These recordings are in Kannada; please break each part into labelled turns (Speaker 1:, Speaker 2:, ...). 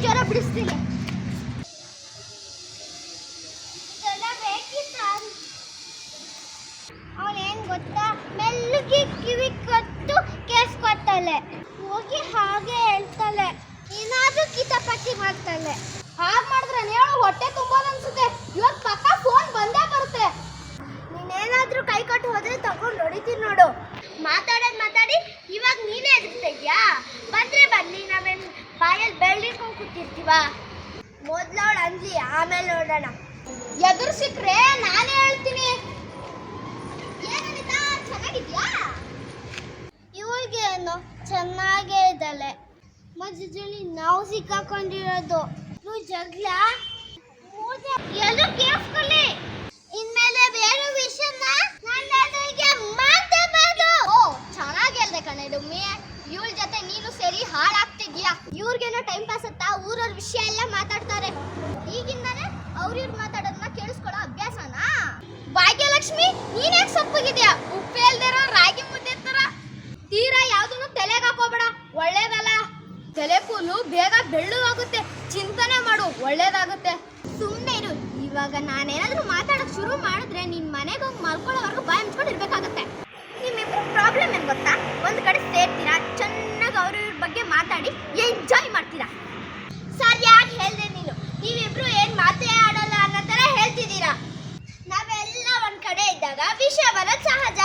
Speaker 1: ಅವಳು ಚಳಿ ಕೂತಿರ್ತೀವ ಮೊದ್ಲು ಅವಳು ಅಂದ್ಲಿ, ಆಮೇಲೆ ನೋಡೋಣ. ಎದುರು ಸಿಕ್ರೆ ನಾನೇ ಹೇಳ್ತೀನಿ. ಚೆನ್ನಾಗಿದ್ಯಾ? ಇವಳಿಗೆ ಏನು ಚೆನ್ನಾಗೇ ಇದ್ದಾಳೆ. ಮಧ್ಯದಲ್ಲಿ ನಾವು ಸಿಕ್ಕಾಕೊಂಡಿರೋದು. ಜಗಳ ಎಲ್ಲ ಇನ್ಮೇಲೆ ಬೇರೆ ಓ ಕಣೆ ಜೊತೆ ಸೇರಿ ಹಾಳಾಗ್ತಿದ್ಯಾ? ಟೈಮ್ ಪಾಸ್ ಅತ್ತಾ ಊರವ್ರ ವಿಷಯ ಎಲ್ಲ ಮಾತಾಡ್ತಾರೆ. ಈಗಿಂದಾನೆ ಅವ್ರಿವ್ರು ಮಾತಾಡೋದನ್ನ ಕೇಳಿಸ್ಕೊಳ್ಳೋ ಅಭ್ಯಾಸನ? ಭಾಗ್ಯಲಕ್ಷ್ಮಿ ನೀನ್ ಯಾಕೆ ಸಪ್ಪಗಿದ್ಯಾ? ಉಪ್ಪು ರಾಗಿ ಮುದ್ದೆ ತರ. ತೀರಾ ಯಾವ್ದನ್ನು ತಲೆಗೆ ಹಾಕೋಬೇಡ, ಒಳ್ಳೇದಲ್ಲ. ತಲೆ ಕೂಲು ಬೇಗ ಬೆಳ್ಳಗಾಗುತ್ತೆ ಚಿಂತನೆ ಮಾಡು, ಒಳ್ಳೇದಾಗುತ್ತೆ. ಸುಮ್ಮನೆ ಇರು. ಇವಾಗ ನಾನೇನಾದ್ರೂ ಮಾತಾಡಕ್ ಶುರು ಮಾಡಿದ್ರೆ ನಿನ್ ಮನೆಗೆ ಹೋಗಿ ಮಲ್ಕೊಳ್ಳೋವರೆಗೂ ಬಾಯಿ ಮುಚ್ಕೊಂಡು ಇರ್ಬೇಕಾಗತ್ತೆ. ನಿಮ್ಮಿಬ್ರು ಪ್ರಾಬ್ಲಮ್ ಏನ್ ಗೊತ್ತಾ? ಒಂದ್ ಕಡೆ ಸೇರ್ತೀರಾ, ಚೆನ್ನಾಗಿ ಅವ್ರ ಬಗ್ಗೆ ಮಾತಾಡಿ ಎಂಜಾಯ್ ಮಾಡ್ತೀರಾ? ಸರಿಯಾಗಿ ಹೇಳ್ದೆ ನೀನು? ನೀವಿಬ್ರು ಏನ್ ಮಾತೇ ಆಡಲ್ಲ ಅನ್ನೋ ತರ ಹೇಳ್ತಿದ್ದೀರಾ? ನಾವೆಲ್ಲ ಒಂದ್ ಕಡೆ ಇದ್ದಾಗ ವಿಷಯ ಬರೋದ್ ಸಹಜ.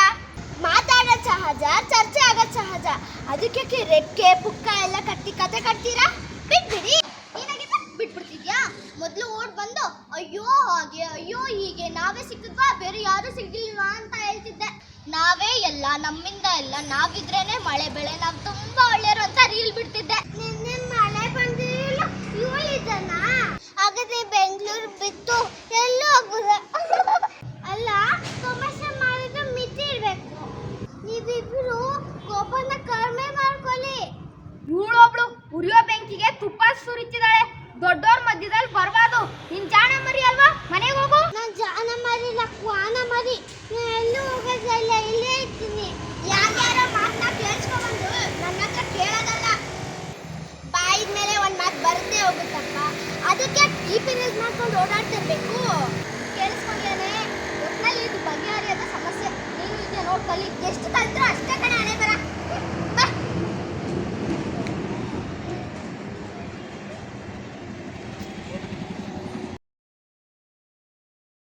Speaker 1: ಮಾತಾಡೋದ್ ಸಹಜ, ಚರ್ಚೆ ಆಗೋದ್ ಸಹಜ. ಅದಕ್ಕೆ ರೆಕ್ಕೆ, ಪುಕ್ಕ ಎಲ್ಲ ಕಟ್ಟಿ ಕತೆ ಕಟ್ತೀರಾ? ಬಿಟ್ಬಿಡಿ. ಏನಾಗಿದೆ ಬಿಟ್ಬಿಡ್ತಿದ್ಯಾ? ಮೊದಲು ಓಡ್ ಬಂದು, ಅಯ್ಯೋ, ಹಾಗೆ, ಅಯ್ಯೋ, ಹೀಗೆ. ನಾವೇ ಸಿಕ್ಕಿದ್ವಾ? ಬೇರೆ ಯಾರು ಸಿಗ್ಲಿಲ್ವಾ? ಅಂತ ಹೇಳ್ತಿದ್ದೆ. ನಾವೇ ಎಲ್ಲ, ನಮ್ಮಿಂದ ಎಲ್ಲ, ನಾವಿದ್ರೇನೆ ಮಳೆ ಬೆಳೆ. ನಾವು ತುಂಬಾ ಒಳ್ಳೆಯರು ಅಂತ ರೀಲ್ ಬಿಡ್ತಿದ್ದೆ ನಿನ್ನೆ ಮಳೆ ಬಂದಿರಲಿಲ್ಲ ಇವಳಿದ್ದನ ಹಾಗಾದ್ರೆ ಬೆಂಗಳೂರು ಬಿತ್ತು ಎಲ್ಲೂ ಹೋಗ್ಬೋದ ಅಲ್ಲ ತಮಾಷೆ ಮಾಡಿದ್ರೆ ಮಿತಿ ಇರ್ಬೇಕು ನೀವಿಬ್ರು ಕೋಪನ ಕಡಿಮೆ ಮಾಡ್ಕೊಳ್ಳಿ ಇವಳೊಬ್ಳು ಉರಿಯೋ ಬೆಂಕಿಗೆ ತುಪ್ಪ ಸುರಿತಿದ್ದಾಳೆ ದೊಡ್ಡೋರ್ ಮಧ್ಯದಲ್ಲಿ ಬರಬಾರ್ದು ನಿನ್ ಜಾಣ ಮರಿ ಅಲ್ವಾ ಮನೆಗೆ ಹೋಗು ನಾನ್ ಜಾಣ ಮರಿ ಇಲ್ಲ ಕ್ವಾನ ಮರಿ ನಾನು ಎಲ್ಲೂ ಹೋಗೋದಿಲ್ಲ ಇಲ್ಲೇ ಇರ್ತೀನಿ ಯಾರ್ಯಾರ ಮಾತನ್ನ ಕೇಳಿಸ್ಕೊಂಡ್ಬಂದು ನನ್ನ ಹತ್ರ ಕೇಳೋದಲ್ಲ ಬಾಯಿದ ಮೇಲೆ ಒಂದ್ ಮಾತು ಬರದೇ ಹೋಗುತ್ತಪ್ಪ ಅದಕ್ಕೆ ಟಿ ಪಿ ನ್ಯೂಸ್ ಮಾಡ್ಕೊಂಡು ಓಡಾಡ್ತಿರ್ಬೇಕು ಕೇಳಿಸ್ಕೊಂಡ್ಲೇನೆ ಒಟ್ನಲ್ಲಿ ಇದು ಬಗೆಹರಿಯದ ಸಮಸ್ಯೆ ನೀನು ಇದೆ ನೋಡ್ ಕಲಿ ಎಷ್ಟು ಕಲ್ತ್ರೋ ಅಷ್ಟೇ ಹಣೆ ಬರ.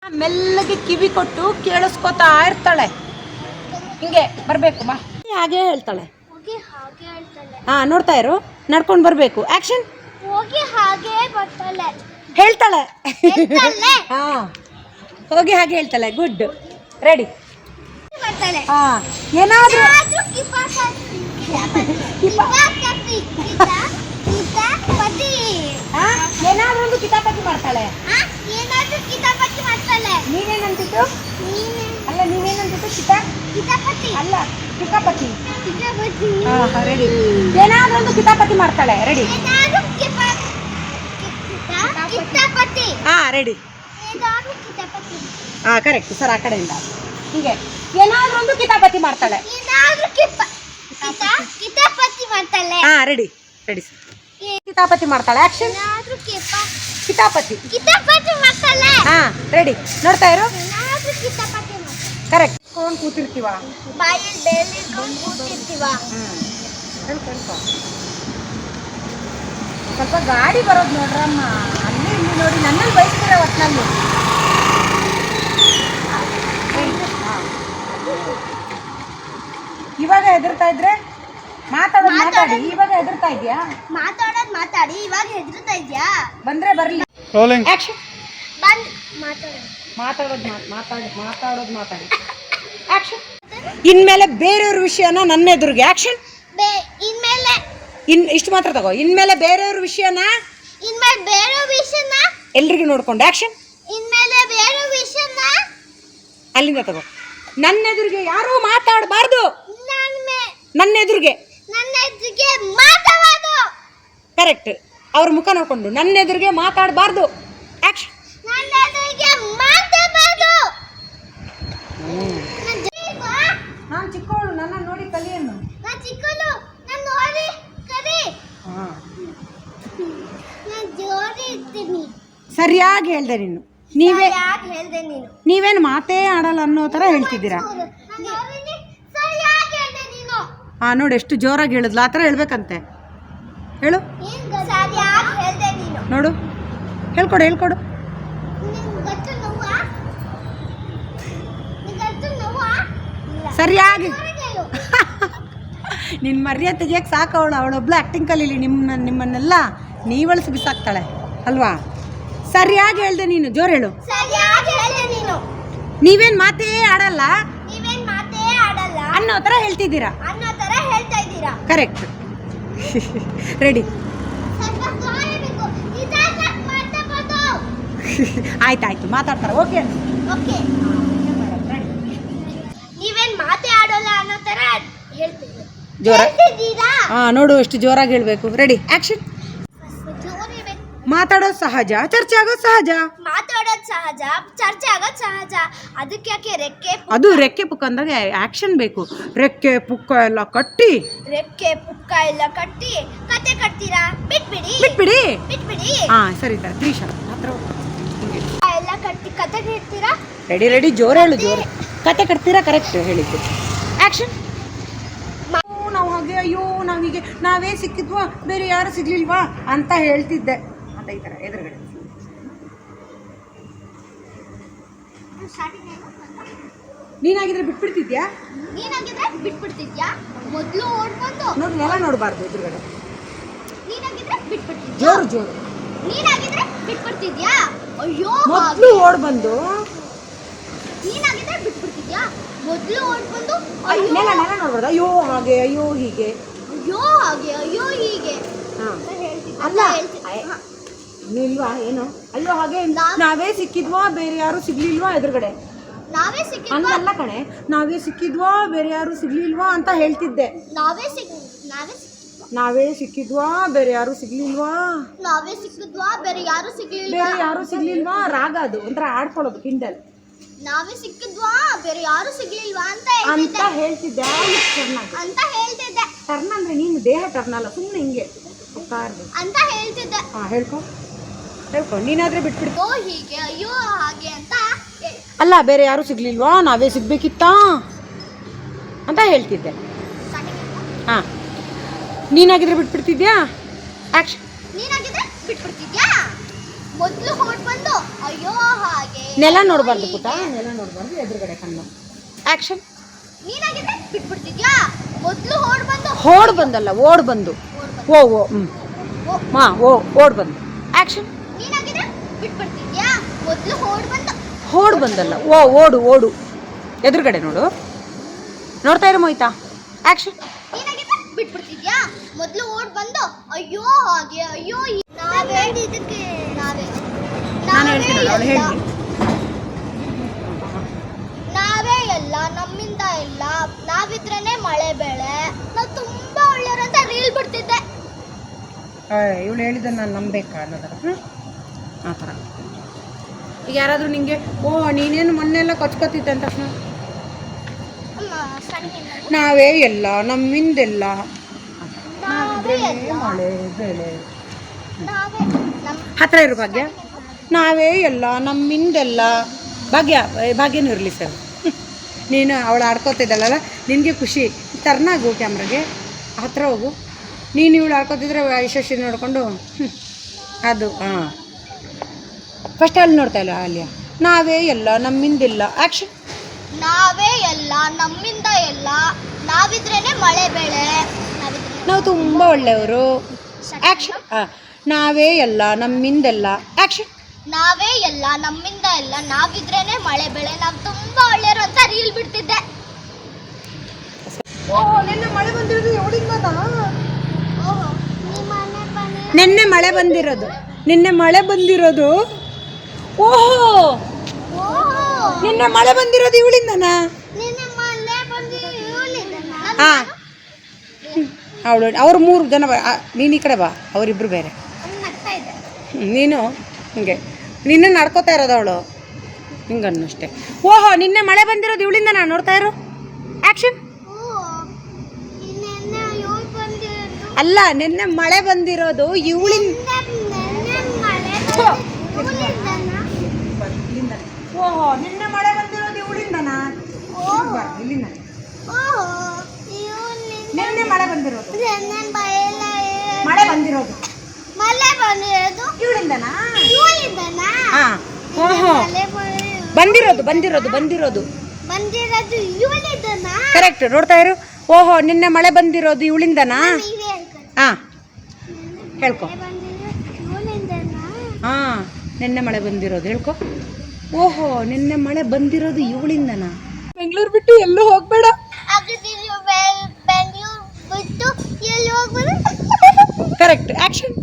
Speaker 2: ಮೆಲ್ಲಗೆ ಕಿವಿ ಕೊಟ್ಟು ಕೇಳಿಸ್ಕೊತಾ ಇರ್ತಾಳೆ. ಹಿಂಗೆ ಬರಬೇಕು ಬಾ. ಹಾಗೆ ಹೇಳ್ತಾಳೆ.
Speaker 1: ಹೋಗಿ ಹಾಗೆ ಹೇಳ್ತಾಳೆ.
Speaker 2: ಹಾ ನೋಡ್ತಾ ಇರು. ನಡ್ಕೊಂಡು ಬರಬೇಕು. ಆಕ್ಷನ್
Speaker 1: ಹೋಗಿ ಹಾಗೆ ಬರ್ತಾಳೆ.
Speaker 2: ಹೇಳ್ತಾಳೆ? ಹಾ. ಹೋಗಿ ಹಾಗೆ ಹೇಳ್ತಾಳೆ. ಗುಡ್ ರೆಡಿ
Speaker 1: ಬರ್ತಾಳೆ
Speaker 2: ಹಾ ಏನಾದ್ರೂ ಏನಾದ್ರೂ ಒಂದು ಕಿತಾಪತಿ ಮಾಡ್ತಾಳೆ.
Speaker 1: ಏನಾದ್ರೂ ಕಿತಾಪತಿ ಮಾಡ್ತಾಳೆ.
Speaker 2: ನೀವೇನಂತಿತ್ತು ಅಲ್ಲ ನೀವೇನಂತಿತ್ತು ಕಿತಾ?
Speaker 1: ಕಿತಾಪತಿ.
Speaker 2: ಅಲ್ಲ ಕಿತಾಪತಿ.
Speaker 1: ಕಿತಾಪತಿ.
Speaker 2: ರೆಡಿ ಏನಾದ್ರೂ ಒಂದು ಕಿತಾಪತಿ ಮಾಡ್ತಾಳೆ ರೆಡಿ
Speaker 1: ಕಿತಾಪತಿ.
Speaker 2: ಹಾ ರೆಡಿ ಹಾ ಕರೆಕ್ಟ್ ಸರ್ ಆ ಕಡೆಯಿಂದ. ಹೀಗೆ. ಏನಾದ್ರೂ ಒಂದು ಕಿತಾಪತಿ ಮಾಡ್ತಾಳೆ.
Speaker 1: ಏನಾದ್ರೂ ಕಿಪ ಕಿತಾ ಕಿತಾಪತಿ ಮಾಡ್ತಾಳೆ.
Speaker 2: ಹಾ ರೆಡಿ ರೆಡಿ ಸರ್ ಕಿತಾಪತಿ ಮಾಡ್ತಾಳೆ. ಆಕ್ಷನ್
Speaker 1: ಏನಾದ್ರೂ ಕಿಪಾ
Speaker 2: ಕಿತಾಪತಿ.
Speaker 1: ಕಿತಾಪತಿ ಮಾಡ್ತಾಳೆ.
Speaker 2: ಹಾ ರೆಡಿ ನೋಡ್ತಾ ಇರು.
Speaker 1: ಏನಾದ್ರೂ ಕಿತಾಪತಿ ಮಾಡ್ತಾಳೆ.
Speaker 2: ಕರೆಕ್ಟ್ ಕೊಂಡು ಕೂತಿರ್ತೀವ.
Speaker 1: ಬಾಯಲ್ಲಿ ಬೆಳ್ಳಿಟ್ಕೊಂಡು ಕೂತಿರ್ತೀವ.
Speaker 2: ಹ್ಮ್. ಹೇಳ್ಕೊ. ಸ್ವಲ್ಪ ಗಾಡಿ ಬರೋದು ನೋಡ್ರಮ್ಮ. ಅಲ್ಲಿ ಇಲ್ಲಿ ನೋಡಿ ನನ್ನಲ್ಲಿ ಬಯಸ್ತೀರ ಒಟ್ಟಿನಲ್ಲಿ ಇವಾಗ ಹೆದರ್ತಾ ಇದ್ರೆ? ಮಾತಾಡೋದು ಮಾತಾಡಿ ಇವಾಗ ಹೆದರ್ತಾ ಇದೆಯಾ?
Speaker 1: ಮಾತಾಡೋದು ಮಾತಾಡಿ ಇವಾಗ ಹೆದರ್ತಾ ಇದೆಯಾ?
Speaker 2: ಬಂದ್ರೆ ಬರ್ಲಿ.
Speaker 3: ರೋಲಿಂಗ್
Speaker 2: ಆಕ್ಷನ್
Speaker 1: ಬಂದ್ ಮಾತಾಡೋದು
Speaker 2: ಮಾತಾಡೋದು ಮಾತಾಡಿ ಮಾತಾಡೋದು ಮಾತಾಡಿ. ಆಕ್ಷನ್ ಇನ್ಮೇಲೆ ಬೇರೆಯವ್ರ ವಿಷಯನ ನನ್ನ ಎದುರಿಗೆ. ಆಕ್ಷನ್
Speaker 1: ಬೇ ಇನ್ಮೇಲೆ.
Speaker 2: ಇನ್ ಇಷ್ಟು ಮಾತ್ರ ತಗೋ. ಇನ್ಮೇಲೆ ಬೇರೆಯವ್ರ ವಿಷಯನ
Speaker 1: ಇನ್ಮೇಲೆ ಬೇರೆ ವಿಷಯನ
Speaker 2: ಎಲ್ರಿಗೂ ನೋಡ್ಕೊಂಡು. ಆಕ್ಷನ್
Speaker 1: ಇನ್ಮೇಲೆ ಬೇರೆ ವಿಷಯನ
Speaker 2: ಅಲ್ಲಿಂದ ತಗೋ. ನನ್ನ ಎದುರಿಗೆ ಯಾರೂ ಮಾತಾಡಬಾರ್ದು.
Speaker 1: ನನ್ನ
Speaker 2: ಎದುರಿಗೆ ಕರೆಕ್ಟ್ ಅವ್ರ ಮುಖ ನೋಡ್ಕೊಂಡು ನನ್ನ ಎದುರಿಗೆ ಮಾತಾಡಬಾರ್ದು.
Speaker 1: ನಾನು
Speaker 2: ಚಿಕ್ಕವಳು ನನ್ನ ನೋಡಿ ಕಲಿಯನ್ನು ಸರಿಯಾಗಿ ಹೇಳ್ದೆ ನೀನು. ನೀವೇ
Speaker 1: ಯಾಕೆ ಹೇಳ್ದೆ ನೀನು?
Speaker 2: ನೀವೇನು ಮಾತೇ ಆಡಲ್ಲ ಅನ್ನೋ ಥರ ಹೇಳ್ತಿದ್ದೀರಾ? ಹಾಂ ನೋಡಿ ಎಷ್ಟು ಜೋರಾಗಿ ಹೇಳಿದ್ಲ. ಆ ಥರ ಹೇಳ್ಬೇಕಂತೆ. ಹೇಳು. ನೋಡು. ಹೇಳ್ಕೊಡು ಹೇಳ್ಕೊಡು. ಸರಿಯಾಗಿ. ನಿನ್ನ ಮರ್ಯಾದೆ ತೆಗಿಯಕ್ಕೆ ಸಾಕು ಅವಳು ಅವಳೊಬ್ಳು ಆ್ಯಕ್ಟಿಂಗ್ ಕಲೀಲಿ. ನಿಮ್ಮ ನಿಮ್ಮನ್ನೆಲ್ಲ ನೀವಳಿಸಿ ಬಿಸಾಕ್ತಾಳೆ ಅಲ್ವಾ? ಸರಿಯಾಗಿ ಹೇಳ್ದೆ ನೀನು ಜೋರು ಹೇಳು.
Speaker 1: ಸರಿಯಾಗಿ ಹೇಳ್ದೆ ನೀನು.
Speaker 2: ನೀವೇನು ಮಾತೇ ಆಡಲ್ಲ?
Speaker 1: ನೀವೇನ್ ಮಾತೇ ಆಡಲ್ಲ.
Speaker 2: ಅನ್ನೋ ತರ ಹೇಳ್ತಿದ್ದೀರಾ?
Speaker 1: ಅನ್ನೋ ತರ ಹೇಳ್ತಾ ಇದ್ದೀರಾ.
Speaker 2: ಕರೆಕ್ಟ್. ರೆಡಿ. ಆಯ್ತಾಯ್ತು ಮಾತಾಡ್ತಾರೆ. Okay
Speaker 1: okay. ನೀವೇನ್ ಮಾತೇ ಆಡೋಲ್ಲ ಅನ್ನೋ ತರ ಹೇಳ್ತೀವಿ
Speaker 2: ಜೋರ ಹಾ ನೋಡು ಎಷ್ಟು ಜೋರಾಗಿ ಹೇಳಬೇಕು. ರೆಡಿ
Speaker 1: ಜೋರಿಬೇಕು
Speaker 2: ಮಾತಾಡೋದು ಸಹಜ ಚರ್ಚೆ ಆಗೋದು ಸಹಜ?
Speaker 1: ಮಾತಾಡೋದು ಸಹಜ ಚರ್ಚೆ ಆಗೋದು ಸಹಜ. ಅದಕ್ಕೆ ಯಾಕೆ ರೆಕ್ಕೆ
Speaker 2: ಅದು ರೆಕ್ಕೆ ಪುಕ್ಕ ಅಂದಾಗ ಆ್ಯಕ್ಷನ್ ಬೇಕು. ರೆಕ್ಕೆ ಪುಕ್ಕ ಎಲ್ಲ ಕಟ್ಟಿ.
Speaker 1: ರೆಕ್ಕೆ ಪುಕ್ಕ ಎಲ್ಲ ಕಟ್ಟಿ. ಕತೆ ಕಟ್ತೀರಾ? ಬಿಟ್ಬಿಡಿ.
Speaker 2: ಬಿಟ್ಬಿಡಿ.
Speaker 1: ಬಿಟ್ಬಿಡಿ.
Speaker 2: ಹಾ ಸರಿ ತರ ತ್ರೀಶ ಹತ್ರ
Speaker 1: ಎಲ್ಲ ಕಟ್ಟಿ. ಕತೆ ಹೇಳ್ತೀರಾ
Speaker 2: ರೆಡಿ ರೆಡಿ ಜೋರು ಹೇಳು ಜೋರು. ಕತೆ ಕಟ್ತೀರಾ? ಕರೆಕ್ಟ್ ಹೇಳಿದ್ದು. ಆ್ಯಕ್ಷನ್ ನಾವು ಹಾಗೆ ಅಯ್ಯೋ ನಾವೀಗೆ ನಾವೇ ಸಿಕ್ಕಿದ್ವಾ? ಬೇರೆ ಯಾರು ಸಿಗ್ಲಿಲ್ವಾ? ಅಂತ ಹೇಳ್ತಿದ್ದೆ. ಥರ ಎದುರುಗಡೆ. ನೀನಾಗಿದ್ರೆ ಬಿಟ್ಬಿಡ್ತಿದ್ಯಾ?
Speaker 1: ನೀನಾಗಿದ್ರೆ ಬಿಟ್ಬಿಡ್ತಿದ್ಯಾ? ಮೊದ್ಲು ಓಡ್ಬಂದು.
Speaker 2: ನೋಡಿ ನೆಲ ನೋಡಬಾರ್ದು ಎದುರುಗಡೆ.
Speaker 1: ನೀನಾಗಿದ್ರೆ ಬಿಟ್ಬಿಡ್ತಿದ್ಯಾ?
Speaker 2: ಜೋರು ಜೋರು.
Speaker 1: ನೀನಾಗಿದ್ರೆ ಬಿಟ್ಬಿಡ್ತಿದ್ಯಾ? ಅಯ್ಯೋ
Speaker 2: ಮೊದಲು ಓಡ್ ಬಂದು
Speaker 1: ನೀನಾಗಿದ್ರೆ ಬಿಟ್ಬಿಡ್ತಿದ್ಯಾ? ಮೊದ್ಲು ಓಡ್ಬಂದು
Speaker 2: ಅಯ್ಯೋ, ನೆಲ ನೆಲ ನೋಡ್ಬಾರ್ದು. ಅಯ್ಯೋ ಹಾಗೆ ಅಯ್ಯೋ ಹೀಗೆ.
Speaker 1: ಅಯ್ಯೋ ಹಾಗೆ ಅಯ್ಯೋ ಹೀಗೆ.
Speaker 2: ಹಾಂ. ಅಲ್ಲ. ಇಲ್ವಾ? ಏನು? ಅಯ್ಯೋ ಹಾಗೆ ನಾವೇ ಸಿಕ್ಕಿದ್ವಾ ಬೇರೆ ಯಾರು ಸಿಗ್ಲಿಲ್ವಾ ಎದುರುಗಡೆ?
Speaker 1: ನಾವೇ ಸಿಕ್ಕಿದ್ವಾ?
Speaker 2: ಹಂಗಲ್ಲ ಕಣೆ. ನಾವೇ ಸಿಕ್ಕಿದ್ವಾ ಬೇರೆ ಯಾರು ಸಿಗ್ಲಿಲ್ವಾ ಅಂತ ಹೇಳ್ತಿದ್ದೆ.
Speaker 1: ನಾವೇ ಸಿಕ್ ನಾವೇ ಸಿಕ್
Speaker 2: ನಾವೇ ಸಿಕ್ಕಿದ್ವಾ ಬೇರೆ ಯಾರು ಸಿಗ್ಲಿಲ್ವಾ?
Speaker 1: ನಾವೇ ಸಿಕ್ಕಿದ್ವಾ ಬೇರೆ ಯಾರು ಸಿಗ್ಲಿಲ್ವಾ?
Speaker 2: ಬೇರೆ ಯಾರು ಸಿಗ್ಲಿಲ್ವಾ? ರಾಗ ಅದು. ಒಂಥರ ಆಡ್ಕೊಳ್ಳೋದು ಕಿಂಡಲ್
Speaker 1: ನಾವೇ ಸಿಕ್ಕಿದ್ವಾ ಬೇರೆ ಯಾರು ಸಿಗ್ಲಿಲ್ವಾ ಅಂತ
Speaker 2: ಅಂತ
Speaker 1: ಹೇಳ್ತಿದ್ದೆ.
Speaker 2: ಹೇಳ್ತಿದ್ದೆ. ಟರ್ನ್ ಆಗಿ
Speaker 1: ಅಂತ ಹೇಳ್ತಿದ್ದೆ.
Speaker 2: ಟರ್ನ್ ಅಂದ್ರೆ ನೀನು ದೇಹ ಟರ್ನ್ ಅಲ್ಲ ಸುಮ್ಮನೆ ಹಿಂಗೆ. ಹೋಗ್ತಾ ಇರ್ಬೇಕು
Speaker 1: ಅಂತ ಹೇಳ್ತಿದ್ದೆ.
Speaker 2: ಹಾಂ ಹೇಳ್ಕೊ. ಹೇಳ್ಕೊ ನೀನಾದ್ರೆ
Speaker 1: ಬಿಟ್ಬಿಡ್ತು ಹೀಗೆ ಅಯ್ಯೋ ಹಾಗೆ ಅಂತ
Speaker 2: ಅಲ್ಲ ಬೇರೆ ಯಾರು ಸಿಗ್ಲಿಲ್ವಾ? ನಾವೇ ಸಿಗ್ಬೇಕಿತ್ತಾ? ಅಂತ ಹೇಳ್ತಿದ್ದೆ. ಹಾಂ. ನೀನಾಗಿದ್ರೆ ಬಿಟ್ಬಿಡ್ತಿದ್ಯಾ? ಆಕ್ಷನ್
Speaker 1: ನೀನಾಗಿದ್ರೆ ಬಿಟ್ಬಿಡ್ತಿದ್ಯಾ? ಮೊದ್ಲು ಹೊಡ್ ಬಂದು ಅಯ್ಯೋ ಹಾಗೆ
Speaker 2: ನೆಲ ನೋಡಬಾರ್ದು ಪುಟ ನೆಲ ನೋಡಬಾರ್ದು ಎದುರುಗಡೆ ಕಣ್ಣು. ಆಕ್ಷನ್
Speaker 1: ನೀನಾಗಿದ್ರೆ ಬಿಟ್ಬಿಡ್ತಿದ್ಯಾ? ಮೊದ್ಲು ಹೊಡ್ ಬಂದು
Speaker 2: ಓಡ್ ಬಂದಲ್ಲ ಓಡ್ ಬಂದು. ಓ ಓ ಹ್ಞೂ
Speaker 1: ಓ
Speaker 2: ಓಡ್ ಬಂದು. ಆಕ್ಷನ್
Speaker 1: ಬಿಟ್ಬಿಡ್ತಿದ್ಯಾ? ಮೊದ್ಲು ಹೊಡ್ ಬಂದು.
Speaker 2: ಓಡ್ ಬಂದಲ್ಲ. ಓ ಓಡು ಓಡು. ಎದುರುಗಡೆ ನೋಡು. ನೋಡ್ತಾ ಇರೋ ಮೊಯ್ತಾ ಆಕ್ಷನ್
Speaker 1: ಬಿಟ್ಬಿಡ್ತಿದ್ಯಾ? ಮೊದ್ಲು ಓಡ್ ಬಂದು. ಅಯ್ಯೋ ಹಾಗೆ ಅಯ್ಯೋ. ನಾವೇ ಇದಕ್ಕೆ ನಾವೇ
Speaker 2: ನಾನು ಹೇಳ್ತೀನಿ
Speaker 1: ನಾವೇ
Speaker 2: ಅವಳು
Speaker 1: ಎಲ್ಲ
Speaker 2: ಹೇಳಿ
Speaker 1: ನಾವೇ ಎಲ್ಲ ನಮ್ಮಿಂದ ಇಲ್ಲ ನಾವಿದ್ರೇನೆ ಮಳೆ ಬೆಳೆ. ನಾವು ತುಂಬಾ ಒಳ್ಳೆಯವ್ರಂತ ಅಂತ ರೀಲ್ ಬಿಡ್ತಿದ್ದೆ.
Speaker 2: ಇವಳು ಹೇಳಿದ ನಾನು ನಂಬೇಕಾ ಅನ್ನೋದರ ಆ ಥರ. ಈಗ ಯಾರಾದರೂ ನಿಮಗೆ ಓ ನೀನೇನು ಮೊನ್ನೆಲ್ಲ ಕೊಚ್ಕೊತಿದ್ದೆ ಅಂತ ತಕ್ಷಣ. ನಾವೇ ಎಲ್ಲ ನಮ್ಮಿಂದೆಲ್ಲ. ಮಳೆ ಬೆಳೆ. ಹತ್ರ ಇರು ಭಾಗ್ಯ. ನಾವೇ ಎಲ್ಲ ನಮ್ಮಿಂದೆಲ್ಲ. ಭಾಗ್ಯ ಭಾಗ್ಯನೂ ಇರಲಿ ಸರ್. ನೀನು ಅವಳು ಆಡ್ಕೋತಿದ್ದಲ್ಲ ನಿನಗೆ ಖುಷಿ. ತರ್ನಾಗು ಕ್ಯಾಮ್ರಾಗೆ. ಹತ್ರ ಹೋಗು. ನೀನು ಇವಳು ಆಡ್ಕೋತಿದ್ರೆ ಯಶಸ್ವಿ ನೋಡಿಕೊಂಡು. ಅದು ಹಾಂ ಫಸ್ಟ್ ಅಲ್ಲಿ ನೋಡ್ತಾ ಇಲ್ಲ ಅಲ್ಲಿಯ? ನಾವೇ ಎಲ್ಲ ನಮ್ಮಿಂದಿಲ್ಲ. ಆಕ್ಷನ್
Speaker 1: ನಾವೇ ಎಲ್ಲ ನಮ್ಮಿಂದ ಎಲ್ಲ ನಾವಿದ್ರೇನೆ ಮಳೆ ಬೆಳೆ.
Speaker 2: ನಾವು ತುಂಬ ಒಳ್ಳೆಯವರು. ಆಕ್ಷನ್ ನಾವೇ ಎಲ್ಲ ನಮ್ಮಿಂದೆಲ್ಲ. ಆಕ್ಷನ್
Speaker 1: ನಾವೇ ಎಲ್ಲ ನಮ್ಮಿಂದ ಎಲ್ಲ ನಾವಿದ್ರೇನೆ ಮಳೆ ಬೆಳೆ. ನಾವು ತುಂಬ ಒಳ್ಳೆಯವರು ಅಂತ ರೀಲ್ ಬಿಡ್ತಿದ್ದೆ.
Speaker 2: ನಿನ್ನೆ ಮಳೆ ಬಂದಿರೋದು. ನಿನ್ನೆ ಮಳೆ ಬಂದಿರೋದು. ಓಹೋ! ನಿನ್ನೆ ಮಳೆ ಬಂದಿರೋದು ಇವಳಿಂದನಾ? ಹಾ. ಅವಳು ಅವ್ರು ಮೂರು ಜನ ನೀನು ಈ ಕಡೆ ಬಾ ಅವರಿಬ್ಬರು ಬೇರೆ. ನೀನು ಹಿಂಗೆ. ನಿನ್ನೆ ನಡ್ಕೋತಾ ಇರೋದು ಅವಳು. ಹಿಂಗನ್ನು ಅಷ್ಟೇ ಓಹೋ ನಿನ್ನೆ ಮಳೆ ಬಂದಿರೋದು ಇವಳಿಂದ ನಾನು ನೋಡ್ತಾ ಇರು. ಆ್ಯಕ್ಷನ್ ಅಲ್ಲ ನಿನ್ನೆ ಮಳೆ ಬಂದಿರೋದು ಇವಳಿಂದ
Speaker 1: ನೆನ್ನೆ ಮಳೆ
Speaker 2: ಥು.
Speaker 1: ಇವ್ಳಿಂದನಾ?
Speaker 2: ಓಹೋ ನಿನ್ನೆ ಮಳೆ ಬಂದಿರೋದು ಇವಳಿಂದನಾ? ಇಲ್ಲಿಂದ. ನಿನ್ನೆ ಮಳೆ ಬಂದಿರೋದು. ಮಳೆ ಬಂದಿರೋದು.
Speaker 1: ಮಳೆ ಬಂದಿರೋದು.
Speaker 2: ಇವಳಿಂದನಾ?
Speaker 1: ಇವಳಿಂದನಾ?
Speaker 2: ಓಹೋ.
Speaker 1: ಬಂದಿರೋದು.
Speaker 2: ಬಂದಿರೋದು ಬಂದಿರೋದು ಬಂದಿರೋದು.
Speaker 1: ಇವಳಿಂದನಾ?
Speaker 2: ಕರೆಕ್ಟ್ ನೋಡ್ತಾ ಇರು. ಓಹೋ ನಿನ್ನೆ ಮಳೆ ಬಂದಿರೋದು ಇವಳಿಂದನಾ? ಹಾ ಹೇಳ್ಕೊ. ಹಾ ನಿನ್ನೆ ಮಳೆ ಬಂದಿರೋದು. ಹೇಳ್ಕೊ. ಓಹೋ ನಿನ್ನೆ ಮಳೆ ಬಂದಿರೋದು ಇವಳಿಂದನಾ? ಬೆಂಗಳೂರು ಬಿಟ್ಟು ಎಲ್ಲೂ ಹೋಗ್ಬೇಡ.
Speaker 1: ಬಿಟ್ಟು ಎಲ್ಲಿ ಹೋಗ್ಬೋದು?
Speaker 2: ಕರೆಕ್ಟ್ ಆಕ್ಷನ್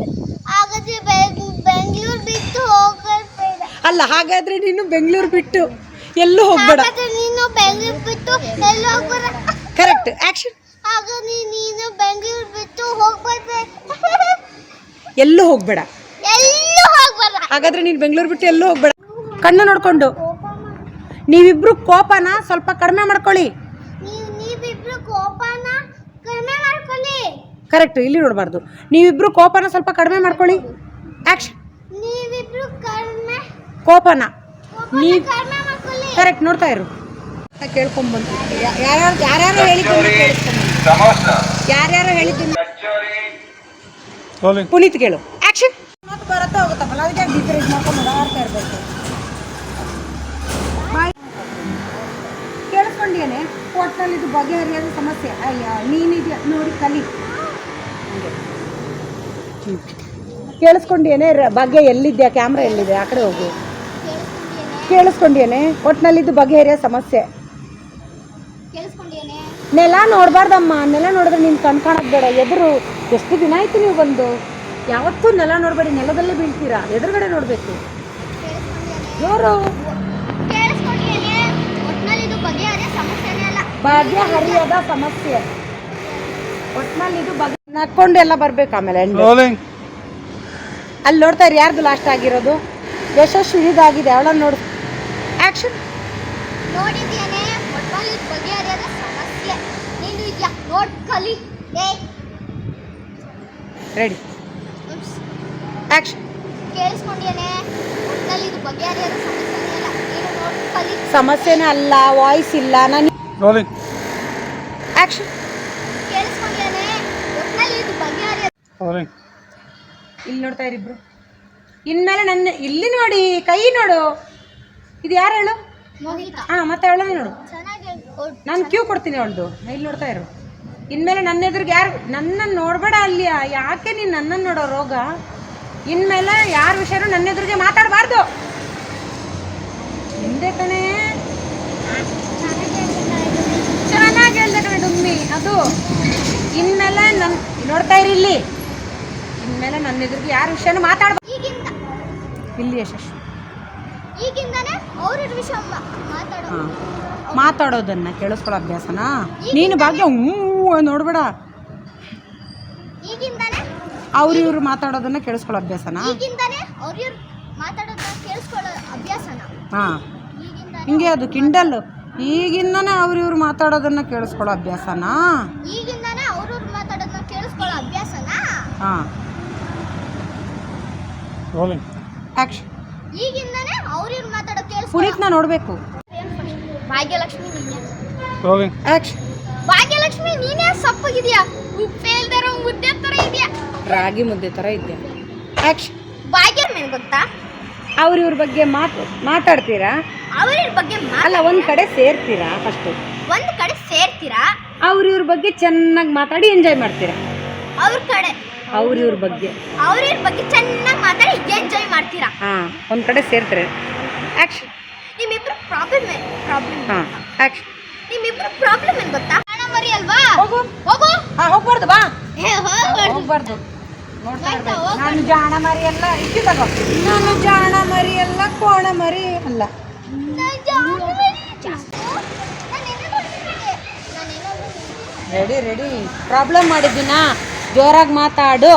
Speaker 1: ಹಾಗಾದ್ರೆ ಬೆ- ಬೆಂಗಳೂರು ಬಿಟ್ಟು ಹೋಗಬೇಡ.
Speaker 2: ಅಲ್ಲ ಹಾಗಾದ್ರೆ ನೀನು ಬೆಂಗಳೂರು ಬಿಟ್ಟು ಎಲ್ಲೂ ಹೋಗ್ಬೇಡ.
Speaker 1: ಹಾಗಾದ್ರೆ ನೀನು ಬೆಂಗಳೂರು ಬಿಟ್ಟು ಎಲ್ಲಿ ಹೋಗ್ಬೇಡ
Speaker 2: ಕರೆಕ್ಟ್ ಆಕ್ಷನ್
Speaker 1: ಹಾಗಾದ್ರೆ ನೀನು ಬೆಂಗಳೂರು ಬಿಟ್ಟು ಹೋಗ್ಬೇಡ
Speaker 2: ಎಲ್ಲೂ ಹೋಗ್ಬೇಡ.
Speaker 1: ಎಲ್ಲೂ ಹೋಗ್ಬಾರ
Speaker 2: ಹಾಗಾದ್ರೆ ನೀನು ಬೆಂಗಳೂರು ಬಿಟ್ಟು ಎಲ್ಲೂ ಹೋಗ್ಬೇಡ. ಕಣ್ಣು ನೋಡ್ಕೊಂಡು. ನೀವಿಬ್ರು ಕೋಪನ ಸ್ವಲ್ಪ ಕಡಿಮೆ ಮಾಡ್ಕೊಳ್ಳಿ.
Speaker 1: ನೀವು ನೀವಿಬ್ರು ಕೋಪನ ಕಡಿಮೆ ಮಾಡ್ಕೊಳ್ಳಿ.
Speaker 2: ಕರೆಕ್ಟ್ ಇಲ್ಲಿ ನೋಡಬಾರ್ದು. ನೀವಿಬ್ರು ಕೋಪನ ಸ್ವಲ್ಪ ಕಡಿಮೆ ಮಾಡ್ಕೊಳ್ಳಿ. ಆಕ್ಷನ್ ಕೋಪನ. ನೀವು ಕರೆಕ್ಟ್ ನೋಡ್ತಾ ಇರು. ಕೇಳ್ಕೊಂಬಂದು ಯಾರ್ಯಾರು ಯಾರ್ಯಾರು ಹೇಳಿದ್ದು ಯಾರ್ಯಾರು ಹೇಳಿದ್ದನ್ನ ಪುನೀತ್ ಕೇಳು. ಆಕ್ಷನ್ ಮತ್ತೆ ಬರುತ್ತಾ ಹೋಗುತ್ತಪ್ಪಲ್ಲ ಅದಕ್ಕೆ ಮಾಡ್ಕೊಂಡು ಮಾಡ್ತಾ ಇರಬೇಕು ಕೇಳಿಸ್ಕೊಂಡೇನೆ ಒಟ್ಟಿನಲ್ಲಿ ಇದು ಬಗೆಹರಿಯೋದು ಸಮಸ್ಯೆ. ಅಯ್ಯ, ನೀನಿದೆಯಾ? ನೋಡಿ, ಕಲಿ. ಹಂಗೆ. ಕೇಳಿಸ್ಕೊಂಡೇನೆ ಬಗ್ಗೆ ಎಲ್ಲಿದ್ಯಾ? ಕ್ಯಾಮ್ರಾ ಎಲ್ಲಿದೆ? ಆ ಕಡೆ ಹೋಗು.
Speaker 1: ಕೇಳಿಸ್ಕೊಂಡೇನೆ
Speaker 2: ಒಟ್ಟಿನಲ್ಲಿ ಇದು ಬಗೆಹರಿಯೋ ಸಮಸ್ಯೆ. ನೆಲ ನೋಡಬಾರ್ದಮ್ಮ. ನೆಲ ನೋಡಿದ್ರೆ ನೀನು ಕಣ್ ಕಾಣೋದು ಬೇಡ. ಎದುರು ಎಷ್ಟು ದಿನ ಆಯ್ತು ನೀವು ಬಂದು? ಯಾವತ್ತೂ ನೆಲ ನೋಡಬೇಡಿ. ನೆಲದಲ್ಲೇ ಬೀಳ್ತೀರಾ? ಎದುರುಗಡೆ ನೋಡಬೇಕು. ಜೋರು
Speaker 1: ಕೇಳಿಸ್ಕೊಂಡೇನೆ ಒಟ್ನಲ್ಲಿ ಇದು ಬಗೆಹರಿಯೋ ಸಮಸ್ಯೆನೇ
Speaker 2: ಹರಿಯದ ಸಮಸ್ಯೆ. ಒಟ್ನಲ್ಲಿ ಇದು ಬಗೆ ನಕ್ಕೊಂಡು ಎಲ್ಲ ಬರ್ಬೇಕು ಆಮೇಲೆ end. ಅಲ್ಲಿ ನೋಡ್ತಾರೆ ಇರಿ ಯಾರ್ದು ಲಾಸ್ಟ್ ಆಗಿರೋದು? ಯಶಸ್ವಿದಾಗಿದೆ ಅವಳ ನೋಡು.
Speaker 1: ನೋಡಿದ್ದೇನೆ ಬಗೆಹರಿಯದ ಸಮಸ್ಯೆ. ನೀನು ಇದ್ಯಾ? ನೋಡ್ ಕಲಿ. ಏ.
Speaker 2: ರೆಡಿ
Speaker 1: ಇದು ಬಗೆಹರಿಯದ ಸಮಸ್ಯೆ ಅಲ್ಲ. ನೀನು ನೋಡ್ ಕಲಿ.
Speaker 2: ಸಮಸ್ಯೆನೇ ಅಲ್ಲ ವಾಯ್ಸ್ ಇಲ್ಲ. ನಾನು ಆಕ್ಷನ್
Speaker 1: ರೋಲಿಂಗ್ ಇದು ಬಗೆಹರಿಯ
Speaker 2: ಇಲ್ಲಿ ನೋಡ್ತಾ ಇರಿಬ್ರು ಇನ್ಮೇಲೆ ನನ್ನ ಇಲ್ಲಿ ನೋಡಿ ಕೈ ನೋಡು. ಇದು ಯಾರು ಹೇಳು?
Speaker 1: ಹಾಂ
Speaker 2: ಹಾ ಮತ್ತೆ ಅವಳನ್ನೇ ನೋಡು. ನಾನು ಕ್ಯೂ ಕೊಡ್ತೀನಿ ಅವಳದು. ಇಲ್ಲಿ ನೋಡ್ತಾ ಇರು. ಇನ್ಮೇಲೆ ನನ್ನ ಎದುರಿಗೆ ಯಾರು ನನ್ನನ್ನು ನೋಡಬೇಡ ಅಲ್ಲಿ. ಯಾಕೆ ನೀನು ನನ್ನನ್ನು ನೋಡೋ ರೋಗ? ಇನ್ಮೇಲೆ ಯಾರ ವಿಷಯನೂ ನನ್ನ ಎದುರಿಗೆ ಮಾತಾಡಬಾರ್ದು. ಹಿಂದೆ ಕಣೆ. ಡುಮ್ಮಿ ಅದು ಇನ್ಮೇಲೆ ನನ್ನ ನೋಡ್ತಾ ಇರಿ ಇಲ್ಲಿ. ಇನ್ಮೇಲೆ ನನ್ನ ಎದುರಿಗೆ ಯಾರ ವಿಷಯನೂ ಮಾತಾಡಬೇಕು
Speaker 1: ಈಗಿಂದ.
Speaker 2: ಇಲ್ಲಿ ಯಶಸ್ವಿ
Speaker 1: ಈಗಿಂದಾನೆ ಅವ್ರ ವಿಷಯ ಮಾ- ಮಾತಾಡೋ
Speaker 2: ಹಾಂ. ಮಾತಾಡೋದನ್ನ ಕೇಳಿಸ್ಕೊಳ್ಳೋ ಅಭ್ಯಾಸನಾ? ನೀನು ಭಾಗ್ಯ ಹ್ಞೂ ನೋಡ್ಬೇಡ.
Speaker 1: ಈಗಿಂದಾನೆ
Speaker 2: ಅವ್ರು ಇವ್ರು ಮಾತಾಡೋದನ್ನ ಕೇಳಿಸ್ಕೊಳ್ಳೋ ಅಭ್ಯಾಸನಾ?
Speaker 1: ಈಗಿಂದಾನೆ ಅವ್ರ ಇವ್ರು ಮಾತಾಡೋದನ್ನ ಕೇಳಿಸ್ಕೊಳ್ಳೋ ಅಭ್ಯಾಸನ.
Speaker 2: ಹಾಂ. ಹಿಂಗೆ ಅದು ಕಿಂಡಲ್ ಈಗಿಂದನೇ ಅವ್ರು ಇವ್ರು ಮಾತಾಡೋದನ್ನ ಕೇಳಿಸ್ಕೊಳ್ಳೋ ಅಭ್ಯಾಸನಾ?
Speaker 1: ಈಗಿಂದಾನೆ ಅವ್ರವ್ರು ಮಾತಾಡೋದನ್ನ ಕೇಳಿಸ್ಕೊಳ್ಳೋ ಅಭ್ಯಾಸನ?
Speaker 2: ಹಾಂ. ಆಕ್ಷನ್
Speaker 1: ಈಗಿಂದಾನೆ ಅವ್ರಿವ್ರು ಮಾತಾಡೋ ಕೇಳಿಸ್ಕೊಳ್ಳೋ
Speaker 2: ಪುನೀತ್ನ ನೋಡಬೇಕು.
Speaker 1: ಭಾಗ್ಯಲಕ್ಷ್ಮಿ ನೀನೇ.
Speaker 2: ಆಕ್ಷನ್
Speaker 1: ಭಾಗ್ಯಲಕ್ಷ್ಮಿ ನೀನೇ ಸಪ್ಪಗಿದ್ಯಾ? ಉಪ್ಪೇ ಇಲ್ದಿರೋ ಮುದ್ದೆ ತರ ಇದೆಯಾ?
Speaker 2: ರಾಗಿ ಮುದ್ದೆ ಥರ ಇದ್ದೆ ಆಕ್ಷನ್
Speaker 1: ಭಾಗ್ಯ ಮೇಲೆ ಗೊತ್ತಾ?
Speaker 2: ಅವ್ರ ಇವ್ರ ಬಗ್ಗೆ ಮಾತು ಮಾತಾಡ್ತೀರಾ?
Speaker 1: ಅವ್ರ ಬಗ್ಗೆ
Speaker 2: ಅಲ್ಲ ಒಂದು ಕಡೆ ಸೇರ್ತೀರಾ ಫಸ್ಟ್
Speaker 1: ಒಂದ್ ಕಡೆ ಸೇರ್ತೀರಾ?
Speaker 2: ಅವ್ರ ಇವ್ರ ಬಗ್ಗೆ ಚೆನ್ನಾಗಿ ಮಾತಾಡಿ ಎಂಜಾಯ್ ಮಾಡ್ತೀರಾ?
Speaker 1: ಅವ್ರ ಕಡೆ.
Speaker 2: ಅವ್ರ ಇವ್ರ ಬಗ್ಗೆ.
Speaker 1: ಅವ್ರ ಬಗ್ಗೆ ಚೆನ್ನಾಗಿ ಮಾತಾಡಿ ಎಂಜಾಯ್ ಮಾಡ್ತೀರಾ?
Speaker 2: ಹಾಂ ಒಂದು ಕಡೆ ಸೇರ್ತಾರೆ? ಆಕ್ಷನ್
Speaker 1: ನಿಮ್ಮಿಬ್ರು ಪ್ರಾಬ್ಲಮ್ ಪ್ರಾಬ್ಲಮ್
Speaker 2: ಹಾಂ ಆಕ್ಷನ್
Speaker 1: ನಿಮ್ಮಿಬ್ರು ಪ್ರಾಬ್ಲಮ್ ಏನ್ ಗೊತ್ತಾ? ಹಣ ಮರಿ ಅಲ್ವಾ
Speaker 2: ಹೋಗು.
Speaker 1: ಹೋಗು.
Speaker 2: ಹಾಂ ಹೋಗ್ಬಾರ್ದು ಬಾ.
Speaker 1: ಹೇ ಹೋಗ್ಬಾರ್ದು.
Speaker 2: ಹೋಗ್ಬಾರ್ದು. ನೋಡ್ತಾ
Speaker 1: ಆಯ್ತಾ, ಹೋಗ್ಬಾರ್ದು.
Speaker 2: ನಾನು ಜಾಣ ಮರಿ ಅಲ್ಲ ಇಕ್ಕಿ ತಗೋ. ನಾನು ಜಾಣ ಮರಿ ಅಲ್ಲ ಕೋಣ ಮರಿ ಅಲ್ಲ ರೆಡಿ ರೆಡಿ ಪ್ರಾಬ್ಲಮ್ ಮಾಡಿದ್ದೀನಾ? ಜೋರಾಗಿ ಮಾತಾಡು.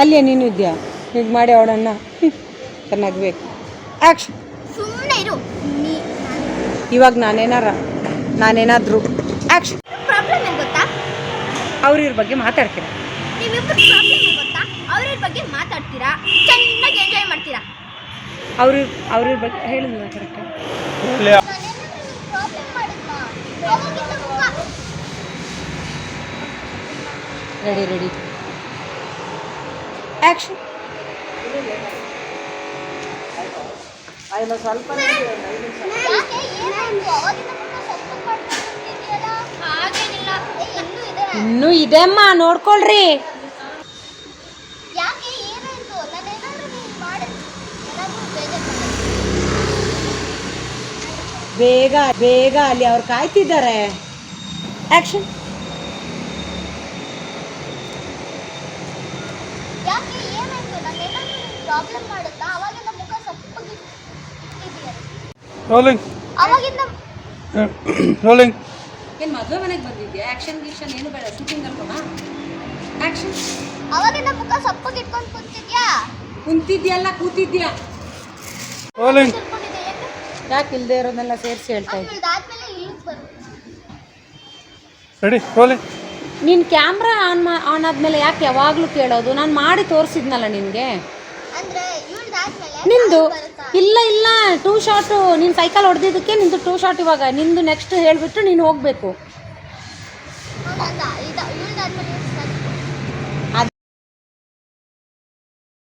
Speaker 2: ಅಲ್ಲಿ ನೀನು ಇದೆಯಾ? ಹೀಗೆ ಮಾಡಿ ಅವಳನ್ನ. ಚೆನ್ನಾಗಬೇಕು ಆ್ಯಕ್ಷನ್
Speaker 1: ಸುಮ್ಮನೆ ಇರು. ನೀ
Speaker 2: ಇವಾಗ ನಾನೇನಾರ ನಾನೇನಾದರೂ. ಆ್ಯಕ್ಷನ್
Speaker 1: ಪ್ರಾಬ್ಲಮ್ ಏನು ಗೊತ್ತಾ?
Speaker 2: ಅವ್ರವ್ರ ಬಗ್ಗೆ ಮಾತಾಡ್ತೀರಾ?
Speaker 1: ನೀವಿಬ್ಬರು ಪ್ರಾಬ್ಲಮ್ ಏನು ಗೊತ್ತಾ? ಅವ್ರ ಬಗ್ಗೆ ಮಾತಾಡ್ತೀರಾ? ಚೆನ್ನಾಗಿ ಎಂಜಾಯ್ ಮಾಡ್ತೀರಾ?
Speaker 2: ಅವ್ರ ಅವ್ರ ಇವ್ರ ಬಗ್ಗೆ ಹೇಳಿದ್ನ ಕರೆಕ್ಟ್
Speaker 1: ಪ್ರಾಬ್ಲಮ್ ಮಾಡಿದ್ನಾ ಅವಾಗಿಂದ ಮುಖ
Speaker 2: ರೆಡಿ ರೆಡಿ. ಆ್ಯಕ್ಷನ್ ಸ್ವಲ್ಪ
Speaker 1: ಇನ್ನೂ ಇದೆ
Speaker 2: ಅಮ್ಮ ನೋಡ್ಕೊಳ್ರಿ. ಬೇಗ ಬೇಗ ಅಲ್ಲಿ ಅವ್ರು ಕಾಯ್ತಿದ್ದಾರೆ. ಆ್ಯಕ್ಷನ್
Speaker 1: ಯಾಕೆ ಏನಾಯ್ತು ನಾನು ಏನಾದ್ರೂ ಪ್ರಾಬ್ಲಮ್ ಮಾಡುತ್ತಾ? ಅವಾಗಿಂದ ಮುಖ ಸಪ್ಪಗೆ
Speaker 3: ರೋಲಿಂಗ್
Speaker 1: ಅವಾಗಿಂದ
Speaker 3: ರೋಲಿಂಗ್
Speaker 2: ಏನು ಮದುವೆ ಮನೆಗೆ ಬಂದಿದ್ಯಾ? ಆ್ಯಕ್ಷನ್ ಗೀಕ್ಷನ್ ಏನು ಬೇಡ ಶೂಟಿಂಗ್ ಅಲ್ಕೋಣ ಆ್ಯಕ್ಷನ್
Speaker 1: ಅವಾಗಿಂದ ಮುಖ ಸಪ್ಪಗೆ ಇಟ್ಕೊಂಡು ಕುಂತಿದ್ಯಾ?
Speaker 2: ಕುಂತಿದ್ಯಲ್ಲ ಕೂತಿದ್ಯಾ?
Speaker 3: ರೋಲಿಂಗ್
Speaker 1: ಯಾಕೆ
Speaker 2: ಯಾಕೆ ಇಲ್ಲದೆ ಇರೋದನ್ನೆಲ್ಲ ಸೇರಿಸಿ ಹೇಳ್ತಾ ಇದ್ದೀನಿ
Speaker 1: ಅದಾದ್ಮೇಲೆ ಇಲ್ಲಿಗೆ ಬರು.
Speaker 3: ರೆಡಿ ರೋಲಿಂಗ್
Speaker 2: ನೀನು ಕ್ಯಾಮ್ರಾ ಆನ್ ಮಾ ಆನ್ ಆದಮೇಲೆ ಯಾಕೆ ಯಾವಾಗಲೂ ಕೇಳೋದು? ನಾನು ಮಾಡಿ ತೋರಿಸಿದ್ನಲ್ಲ ನಿನಗೆ. ನಿಂದು? ಇಲ್ಲ ಇಲ್ಲ. ಟೂ ಶಾರ್ಟು ನೀನು ಸೈಕಲ್ ಹೊಡೆದಿದ್ದಕ್ಕೆ ನಿಂದು ಟೂ ಶಾರ್ಟ್ ಇವಾಗ. ನಿಂದು ನೆಕ್ಸ್ಟ್ ಹೇಳಿಬಿಟ್ಟು ನೀನು ಹೋಗಬೇಕು.